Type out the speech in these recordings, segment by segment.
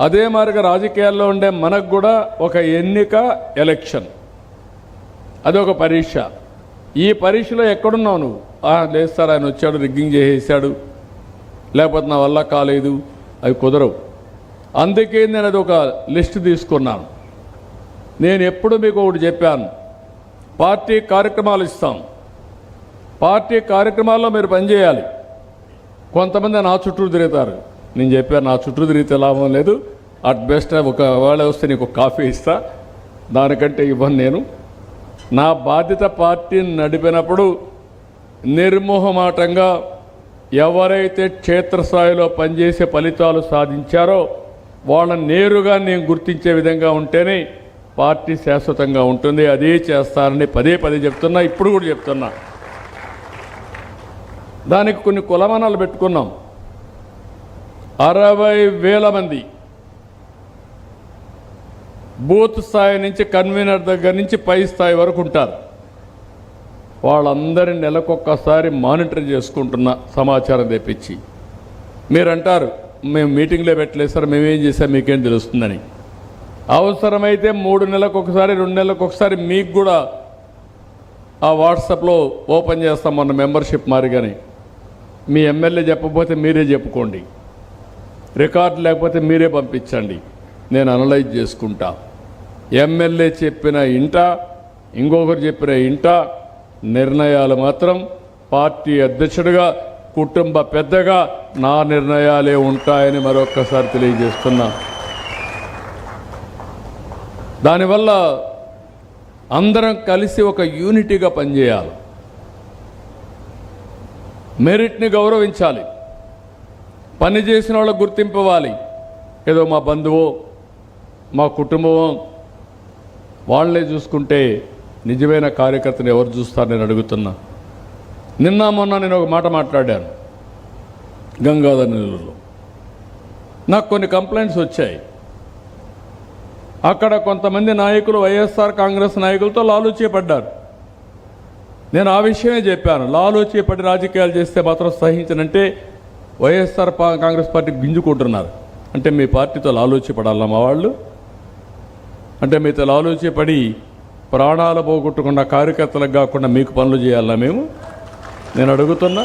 అదే మార్గ రాజకీయాల్లో ఉండే మనకు కూడా ఒక ఎన్నిక ఎలక్షన్. అది ఒక పరీక్ష. ఈ పరీక్షలో ఎక్కడున్నావు నువ్వు? లేదు సార్ ఆయన వచ్చాడు రిగ్గింగ్ చేసేసాడు. లేకపోతే నా వల్ల కాలేదు. అవి కుదరవు. అందుకే నేను అది ఒక లిస్ట్ తీసుకున్నాను. నేను ఎప్పుడు మీకు ఒకటి చెప్పాను. పార్టీ కార్యక్రమాలు ఇస్తాం. పార్టీ కార్యక్రమాల్లో మీరు పనిచేయాలి. కొంతమంది నా చుట్టూ తిరుగుతారు. నేను చెప్పాను నా చుట్టూ తిరిగితే లాభం లేదు. అట్ బెస్ట్ ఒకవేళ వస్తే నీకు ఒక కాఫీ ఇస్తా. దానికంటే ఇవ్వను నేను. నా బాధ్యత పార్టీని నడిపినప్పుడు నిర్మోహమాటంగా ఎవరైతే క్షేత్రస్థాయిలో పనిచేసే ఫలితాలు సాధించారో వాళ్ళని నేరుగా నేను గుర్తించే విధంగా ఉంటేనే పార్టీ శాశ్వతంగా ఉంటుంది. అదే చేస్తానని పదే పదే చెప్తున్నా ఇప్పుడు కూడా చెప్తున్నా. దానికి కొన్ని కులమానాలు పెట్టుకున్నాం. అరవై వేల మంది బూత్ స్థాయి నుంచి కన్వీనర్ దగ్గర నుంచి పై స్థాయి వరకు ఉంటారు. వాళ్ళందరినీ నెలకొక్కసారి మానిటర్ చేసుకుంటున్న సమాచారం తెప్పించి మీరంటారు మేము మీటింగ్లో పెట్టలేదు సార్ మేమేం చేసాం మీకేం తెలుస్తుందని. అవసరమైతే మూడు నెలలకు ఒకసారి రెండు నెలలకు ఒకసారి మీకు కూడా ఆ వాట్సాప్లో ఓపెన్ చేస్తాం మన మెంబర్షిప్ మారిగాని మీ ఎమ్మెల్యే చెప్పకపోతే మీరే చెప్పుకోండి. రికార్డు లేకపోతే మీరే పంపించండి. నేను అనలైజ్ చేసుకుంటా. ఎమ్మెల్యే చెప్పిన ఇంట ఇంకొకరు చెప్పిన ఇంట నిర్ణయాలు మాత్రం పార్టీ అధ్యక్షుడిగా కుటుంబ పెద్దగా నా నిర్ణయాలే ఉంటాయని మరొక్కసారి తెలియజేస్తున్నా. దానివల్ల అందరం కలిసి ఒక యూనిటీగా పనిచేయాలి. మెరిట్ని గౌరవించాలి. పని చేసిన వాళ్ళకు గుర్తింపవాలి ఏదో మా బంధువు మా కుటుంబమో వాళ్ళే చూసుకుంటే నిజమైన కార్యకర్తను ఎవరు చూస్తారు నేను అడుగుతున్నా. నిన్న మొన్న నేను ఒక మాట మాట్లాడాను గంగాధర్ నెల్లూరులో. నాకు కొన్ని కంప్లైంట్స్ వచ్చాయి. అక్కడ కొంతమంది నాయకులు వైఎస్ఆర్ కాంగ్రెస్ నాయకులతో లాలూచీపడ్డారు నేను ఆ విషయమే చెప్పాను. లాలూచీపడి రాజకీయాలు చేస్తే మాత్రం సహించనంటే వైఎస్ఆర్ పా- కాంగ్రెస్ పార్టీ గింజుకుంటున్నారు. అంటే మీ పార్టీతో లాలూచీపడాలా మా వాళ్ళు? అంటే మీతో లాలూచీపడి ప్రాణాలు పోగొట్టుకున్న కార్యకర్తలకు కాకుండా మీకు పనులు చేయాలా మేము? నేను అడుగుతున్నా.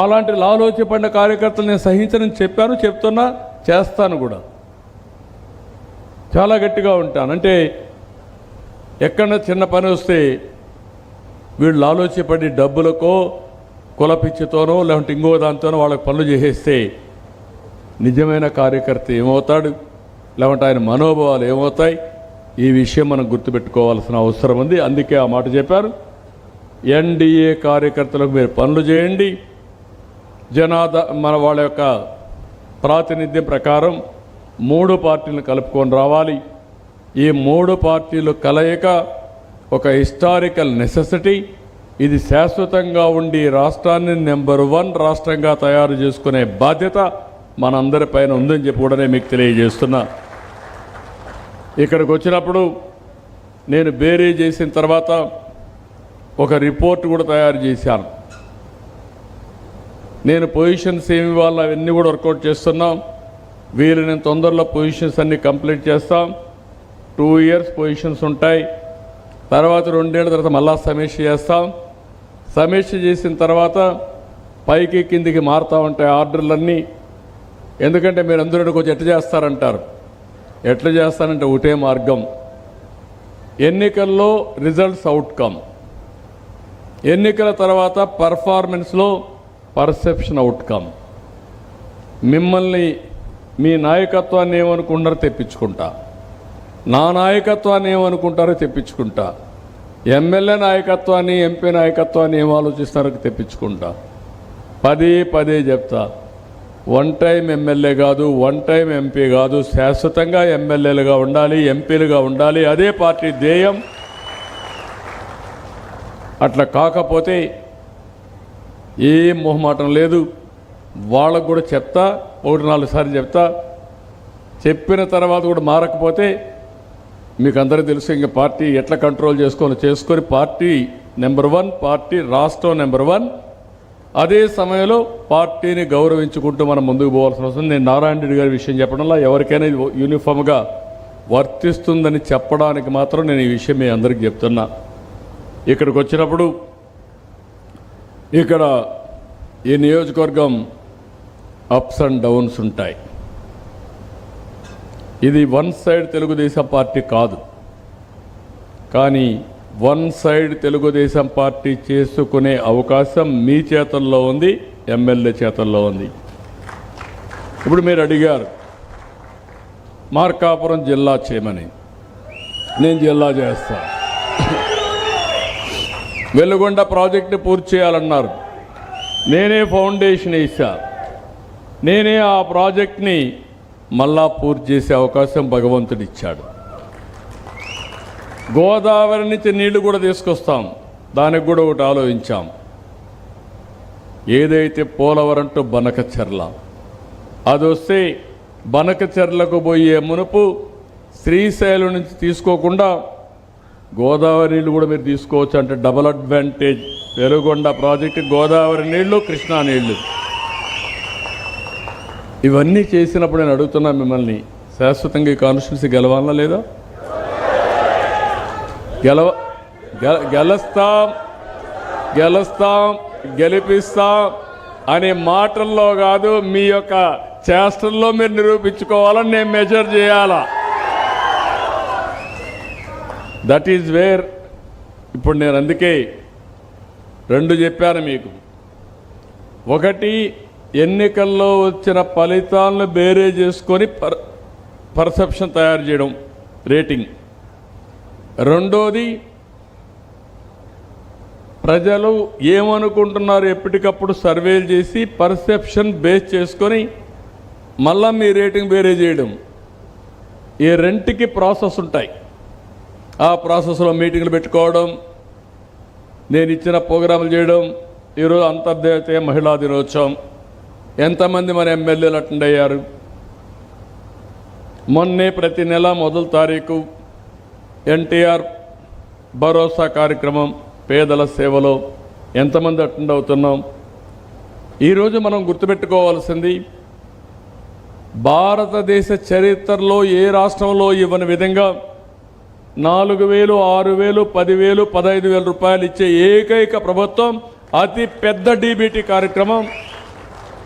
అలాంటి లాలోచిపడిన కార్యకర్తలు నేను సహించనని చెప్పాను చెప్తున్నా చేస్తాను కూడా. చాలా గట్టిగా ఉంటాను. అంటే ఎక్కడన్నా చిన్న పని వస్తే వీళ్ళు ఆలోచపడి డబ్బులకో కులపిచ్చితోనో లేకుంటే ఇంకో దాంతోనో వాళ్ళకి పనులు చేసేస్తే నిజమైన కార్యకర్త ఏమవుతాడు? లేకుంటే ఆయన మనోభావాలు ఏమవుతాయి? ఈ విషయం మనం గుర్తుపెట్టుకోవాల్సిన అవసరం ఉంది. అందుకే ఆ మాట చెప్పారు. ఎన్డీఏ కార్యకర్తలకు మీరు పనులు చేయండి. జనాద మన వాళ్ళ యొక్క ప్రాతినిధ్యం ప్రకారం మూడు పార్టీలను కలుపుకొని రావాలి. ఈ మూడు పార్టీలు కలయిక ఒక హిస్టారికల్ నెసెసిటీ. ఇది శాశ్వతంగా ఉండి రాష్ట్రాన్ని నెంబర్ వన్ రాష్ట్రంగా తయారు చేసుకునే బాధ్యత. మనందరిపైన ఉందని చెప్పి కూడా నేను మీకు తెలియజేస్తున్నా. ఇక్కడికి వచ్చినప్పుడు నేను బేరీ చేసిన తర్వాత ఒక రిపోర్ట్ కూడా తయారు చేశాను. నేను పొజిషన్స్ ఏమి వాళ్ళు అవన్నీ కూడా వర్కౌట్ చేస్తున్నాం. వీలైన తొందరలో పొజిషన్స్ అన్నీ కంప్లీట్ చేస్తాం. టూ ఇయర్స్ పొజిషన్స్ ఉంటాయి. తర్వాత రెండేళ్ళ తర్వాత మళ్ళా సమీక్ష చేస్తాం. సమీక్ష చేసిన తర్వాత పైకి కిందికి మారుతూ ఉంటాయి ఆర్డర్లన్నీ. ఎందుకంటే మీరు అందరూ కొంచెం ఎట్లా చేస్తారంటారు? ఎట్లా చేస్తారంటే ఒకటే మార్గం. ఎన్నికల్లో రిజల్ట్స్ అవుట్కమ్ ఎన్నికల తర్వాత పర్ఫార్మెన్స్లో పర్సెప్షన్ అవుట్కమ్ మిమ్మల్ని మీ నాయకత్వాన్ని ఏమనుకుంటారో తెప్పించుకుంటా. నా నాయకత్వాన్ని ఏమనుకుంటారో తెప్పించుకుంటా. ఎమ్మెల్యే నాయకత్వాన్ని ఎంపీ నాయకత్వాన్ని ఏం ఆలోచిస్తారో తెప్పించుకుంటా. పదే పదే చెప్తా. వన్ టైం ఎమ్మెల్యే కాదు వన్ టైం ఎంపీ కాదు. శాశ్వతంగా ఎమ్మెల్యేలుగా ఉండాలి ఎంపీలుగా ఉండాలి. అదే పార్టీ ధ్యేయం. అట్లా కాకపోతే ఏం మొహమాటం లేదు. వాళ్ళకు కూడా చెప్తా ఒకటి నాలుగు సార్లు చెప్తా. చెప్పిన తర్వాత కూడా మారకపోతే మీకు అందరికీ తెలుసు ఇంకా పార్టీ ఎట్లా కంట్రోల్ చేసుకోవాలో చేసుకొని పార్టీ నెంబర్ వన్ పార్టీ రాష్ట్రం నెంబర్ వన్. అదే సమయంలో పార్టీని గౌరవించుకుంటూ మనం ముందుకు పోవాల్సిన అవసరం నేను నారాయణ రెడ్డి గారి విషయం చెప్పడంలో ఎవరికైనా ఇది యూనిఫామ్గా వర్తిస్తుందని చెప్పడానికి మాత్రం నేను ఈ విషయం మీ అందరికీ చెప్తున్నా. ఇక్కడికి వచ్చినప్పుడు ఇక్కడ ఈ నియోజకవర్గం అప్స్ అండ్ డౌన్స్ ఉంటాయి. ఇది వన్ సైడ్ తెలుగుదేశం పార్టీ కాదు. కానీ వన్ సైడ్ తెలుగుదేశం పార్టీ చేసుకునే అవకాశం మీ చేతల్లో ఉంది ఎమ్మెల్యే చేతల్లో ఉంది. ఇప్పుడు మీరు అడిగారు మార్కాపురం జిల్లా చేయమని నేను జిల్లా చేస్తా. వెలుగొండ ప్రాజెక్టు పూర్తి చేయాలన్నారు. నేనే ఫౌండేషన్ వేసా. నేనే ఆ ప్రాజెక్ట్ని మళ్ళా పూర్తి చేసే అవకాశం భగవంతుడిచ్చాడు. గోదావరి నుంచి నీళ్ళు కూడా తీసుకొస్తాం. దానికి కూడా ఒకటి ఆలోచించాం. ఏదైతే పోలవరం టు బనకచెర్ల అది వస్తే బనకచెర్లకు పోయే మునుపు శ్రీశైలం నుంచి తీసుకోకుండా గోదావరి నీళ్ళు కూడా మీరు తీసుకోవచ్చు అంటే double advantage. Veligonda project Godavari నీళ్ళు కృష్ణా నీళ్ళు. ఇవన్నీ చేసినప్పుడు నేను అడుగుతున్నా మిమ్మల్ని శాశ్వతంగా ఈ కాన్స్టిట్యున్సీ గెలవాలా లేదా? గెలవ గెలుస్తాం గెలుస్తాం గెలిపిస్తాం అనే మాటల్లో కాదు మీ యొక్క చేష్టల్లో మీరు నిరూపించుకోవాలని నేను మెజర్ చేయాలా? దట్ ఈజ్ వేర్ ఇప్పుడు నేను అందుకే రెండు చెప్పాను మీకు. ఒకటి ఎన్నికల్లో వచ్చిన ఫలితాలను బేరే చేసుకొని పర్ పర్సెప్షన్ తయారు చేయడం రేటింగ్ రెండోది ప్రజలు ఏమనుకుంటున్నారు ఎప్పటికప్పుడు సర్వేలు చేసి పర్సెప్షన్ బేస్ చేసుకొని మళ్ళా మీ రేటింగ్ వేరే చేయడం. ఈ రెంట్కి ప్రాసెస్ ఉంటాయి. ఆ ప్రాసెస్లో మీటింగ్లు పెట్టుకోవడం నేను ఇచ్చిన ప్రోగ్రాములు చేయడం ఈరోజు అంతర్జాతీయ మహిళా దినోత్సవం. ఎంతమంది మన ఎమ్మెల్యేలు అటెండ్ అయ్యారు? మొన్నే ప్రతి నెల మొదటి తారీఖు ఎన్టీఆర్ భరోసా కార్యక్రమం పేదల సేవలో ఎంతమంది అటెండ్ అవుతున్నాం? ఈరోజు మనం గుర్తుపెట్టుకోవాల్సింది భారతదేశ చరిత్రలో ఏ రాష్ట్రంలో ఇవ్వని విధంగా నాలుగు వేలు ఆరు వేలు పదివేలు పదహైదు వేల రూపాయలు ఇచ్చే ఏకైక ప్రభుత్వం అతి పెద్ద డీబీటీ కార్యక్రమం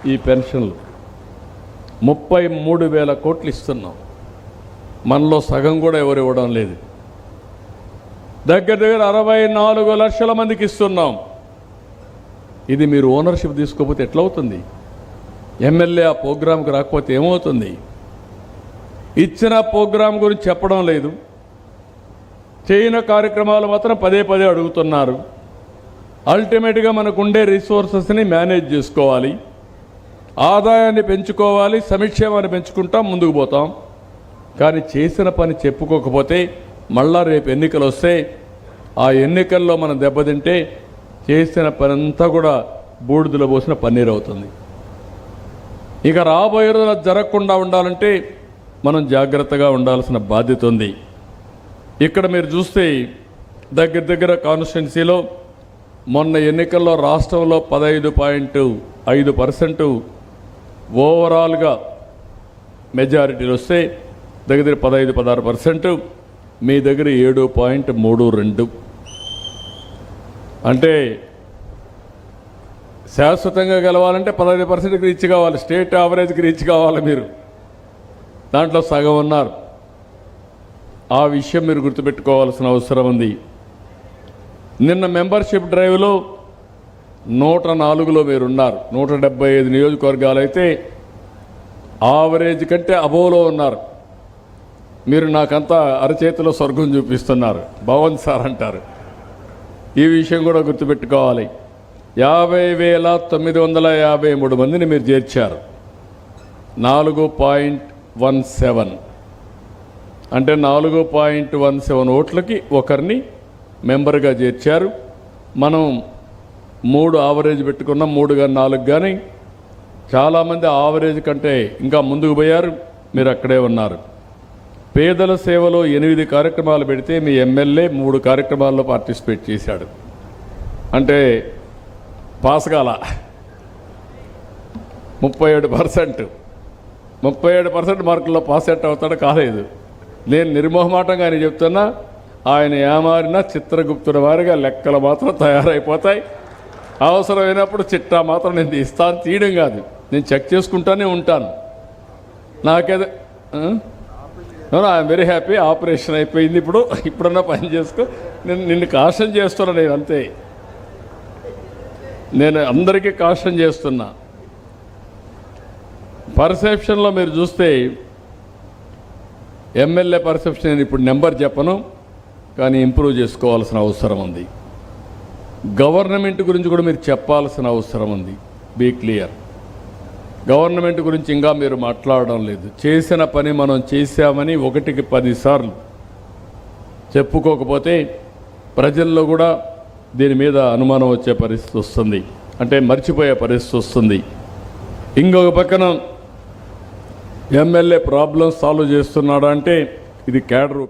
ఈ పెన్షన్లు. ముప్పై మూడు వేల కోట్లు ఇస్తున్నాం. మనలో సగం కూడా ఎవరు ఇవ్వడం లేదు. దగ్గర దగ్గర అరవై నాలుగు లక్షల మందికి ఇస్తున్నాం. ఇది మీరు ఓనర్షిప్ తీసుకోకపోతే ఎట్లవుతుంది? ఎమ్మెల్యే ఆ ప్రోగ్రాంకి రాకపోతే ఏమవుతుంది? ఇచ్చిన ప్రోగ్రాం గురించి చెప్పడం లేదు. చేయని కార్యక్రమాలు మాత్రం పదే పదే అడుగుతున్నారు. అల్టిమేట్గా మనకు ఉండే రిసోర్సెస్ని మేనేజ్ చేసుకోవాలి. ఆదాయాన్ని పెంచుకోవాలి సంక్షేమాన్ని పెంచుకుంటాం ముందుకు పోతాం. కానీ చేసిన పని చెప్పుకోకపోతే మళ్ళా రేపు ఎన్నికలు వస్తే ఆ ఎన్నికల్లో మనం దెబ్బతింటే చేసిన పనంతా కూడా బూడిదలో పోసిన పన్నీర్ అవుతుంది. ఇక రాబోయే రోజులు జరగకుండా ఉండాలంటే మనం జాగ్రత్తగా ఉండాల్సిన బాధ్యత ఉంది. ఇక్కడ మీరు చూస్తే దగ్గర దగ్గర కాన్స్టిట్యున్సీలో మొన్న ఎన్నికల్లో రాష్ట్రంలో పదహైదు పాయింట్ ఐదు పర్సెంట్ ఓవరాల్గా మెజారిటీలు వస్తే దగ్గర దగ్గర పదహైదు పదహారు పర్సెంట్ మీ దగ్గర ఏడు పాయింట్ మూడు రెండు. అంటే శాశ్వతంగా గెలవాలంటే పదహైదు పర్సెంట్కి రీచ్ కావాలి స్టేట్ యావరేజ్కి రీచ్ కావాలి మీరు. దాంట్లో సగం ఉన్నారు. ఆ విషయం మీరు గుర్తుపెట్టుకోవాల్సిన అవసరం ఉంది. నిన్న మెంబర్షిప్ డ్రైవ్లో నూట నాలుగులో మీరు ఉన్నారు నూట డెబ్బై ఐదు నియోజకవర్గాలు అయితే ఆవరేజ్ కంటే అబోలో ఉన్నారు. మీరు నాకంతా అరచేతిలో స్వర్గం చూపిస్తున్నారు. భవన్ సార్ అంటారు. ఈ విషయం కూడా గుర్తుపెట్టుకోవాలి. యాభై వేల తొమ్మిది వందల యాభై మూడు మందిని మీరు చేర్చారు. నాలుగు పాయింట్ వన్ సెవెన్. అంటే నాలుగు పాయింట్ వన్ సెవెన్ ఓట్లకి ఒకరిని మెంబర్గా చేర్చారు. మనం మూడు ఆవరేజ్ పెట్టుకున్నాం మూడు కానీ నాలుగు కానీ చాలామంది ఆవరేజ్ కంటే ఇంకా ముందుకు పోయారు. మీరు అక్కడే ఉన్నారు. పేదల సేవలో ఎనిమిది కార్యక్రమాలు పెడితే మీ ఎమ్మెల్యే మూడు కార్యక్రమాల్లో పార్టిసిపేట్ చేశాడు. అంటే పాస్ కాల. ముప్పై ఏడు పర్సెంట్. ముప్పై ఏడు పర్సెంట్ మార్కుల్లో పాస్ అవుట్ అవుతాడు కాలేదు. నేను నిర్మోహమాటంగా ఆయన చెప్తున్నా ఆయన ఏమారినా చిత్రగుప్తుడి వారిగా లెక్కలు మాత్రం తయారైపోతాయి. అవసరమైనప్పుడు చిట్టా మాత్రం నేను తీస్తాను తీయడం కాదు. నేను చెక్ చేసుకుంటూనే ఉంటాను. నాకేదో ఐఎమ్ వెరీ హ్యాపీ ఆపరేషన్ అయిపోయింది ఇప్పుడు. ఇప్పుడన్నా పని చేసుకో. నేను నిన్ను కాషన్ చేస్తున్నా నేను అంతే. నేను అందరికీ కాషన్ చేస్తున్నా. పర్సెప్షన్లో మీరు చూస్తే ఎమ్మెల్యే పర్సెప్షన్ నేను ఇప్పుడు నెంబర్ చెప్పను. కానీ ఇంప్రూవ్ చేసుకోవాల్సిన అవసరం ఉంది. గవర్నమెంట్ గురించి కూడా మీరు చెప్పాల్సిన అవసరం ఉంది. బీ క్లియర్ గవర్నమెంట్ గురించి ఇంకా మీరు మాట్లాడడం లేదు. చేసిన పని మనం చేశామని ఒకటికి పదిసార్లు చెప్పుకోకపోతే ప్రజల్లో కూడా దీని మీద అనుమానం వచ్చే పరిస్థితి వస్తుంది. అంటే మర్చిపోయే పరిస్థితి వస్తుంది. ఇంకొక పక్కన ఎమ్మెల్యే ప్రాబ్లం సాల్వ్ చేస్తున్నాడు అంటే ఇది క్యాడర్